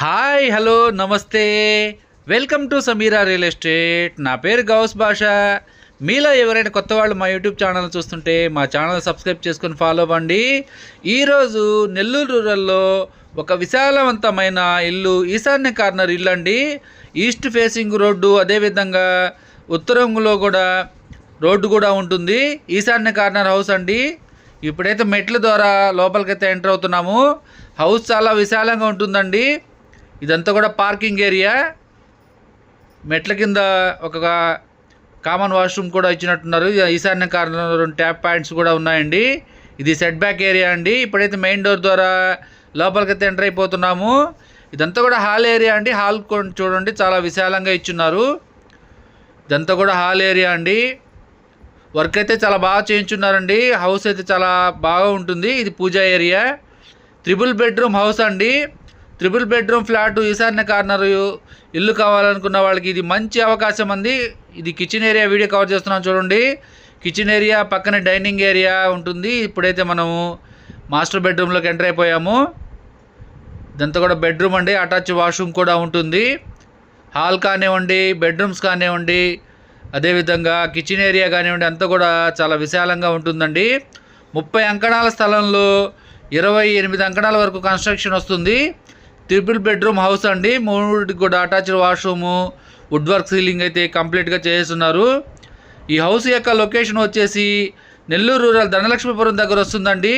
Hi hello నమస్తే. Welcome to Sameera real estate. నా పేరు గౌస్ భాష. మీలో ఎవరైనా కొత్త వాళ్ళు మా యూట్యూబ్ ఛానల్ చూస్తుంటే మా ఛానల్ సబ్స్క్రైబ్ చేసుకుని ఫాలో అవ్వండి. ఈరోజు నెల్లూరు రూరల్లో ఒక విశాలవంతమైన ఇల్లు ఈశాన్య కార్నర్ ఇల్లు అండి. ఈస్ట్ ఫేసింగ్ రోడ్డు అదేవిధంగా ఉత్తరంలో కూడా రోడ్డు కూడా ఉంటుంది. ఈశాన్య కార్నర్ హౌస్ అండి. ఇప్పుడైతే మెట్ల ద్వారా లోపలికైతే ఎంటర్ అవుతున్నాము. హౌస్ చాలా విశాలంగా ఉంటుందండి. ఇదంతా కూడా పార్కింగ్ ఏరియా. మెట్ల కింద ఒక కామన్ వాష్రూమ్ కూడా ఇచ్చినట్టున్నారు. ఇది ఈశాన్య కార్నర్ రెండు ట్యాప్ పాయింట్స్ కూడా ఉన్నాయండి. ఇది సెట్ బ్యాక్ ఏరియా అండి. ఇప్పుడైతే మెయిన్ డోర్ ద్వారా లోపలికైతే ఎంటర్ అయిపోతున్నాము. ఇదంతా కూడా హాల్ ఏరియా అండి. హాల్ చూడండి చాలా విశాలంగా ఇచ్చున్నారు. ఇదంతా కూడా హాల్ ఏరియా అండి. వర్క్ అయితే చాలా బాగా చేయించున్నారండి. హౌస్ అయితే చాలా బాగా ఉంటుంది. ఇది pooja area. Triple bedroom house అండి. త్రిబుల్ బెడ్రూమ్ ఫ్లాట్ ఈశాన్య కార్నర్ ఇల్లు కావాలనుకున్న వాళ్ళకి ఇది మంచి అవకాశం అంది. ఇది కిచెన్ ఏరియా వీడియో కవర్ చేస్తున్నాం చూడండి. కిచెన్ ఏరియా పక్కన డైనింగ్ ఏరియా ఉంటుంది. ఇప్పుడైతే మనము మాస్టర్ బెడ్రూమ్లోకి ఎంటర్ అయిపోయాము. ఇదంతా కూడా బెడ్రూమ్ అండి. అటాచ్ వాష్రూమ్ కూడా ఉంటుంది. హాల్ కానివ్వండి బెడ్రూమ్స్ కానివ్వండి అదేవిధంగా కిచెన్ ఏరియా కానివ్వండి అంతా కూడా చాలా విశాలంగా ఉంటుందండి. ముప్పై అంకణాల స్థలంలో ఇరవై ఎనిమిది అంకణాల వరకు కన్స్ట్రక్షన్ వస్తుంది. ట్రిపుల్ బెడ్రూమ్ హౌస్ అండి. మూడు కూడా attached washroom wood work ceiling అయితే కంప్లీట్గా చేస్తున్నారు ఈ హౌస్ యొక్క లొకేషన్ వచ్చేసి నెల్లూరు రూరల్ ధనలక్ష్మీపురం దగ్గర వస్తుందండి.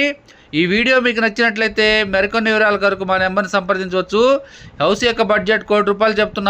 ఈ వీడియో మీకు నచ్చినట్లయితే మరికొన్ని వివరాల కొరకు మా నెంబర్ని సంప్రదించవచ్చు. హౌస్ యొక్క బడ్జెట్ కోటి రూపాయలు చెప్తున్నారు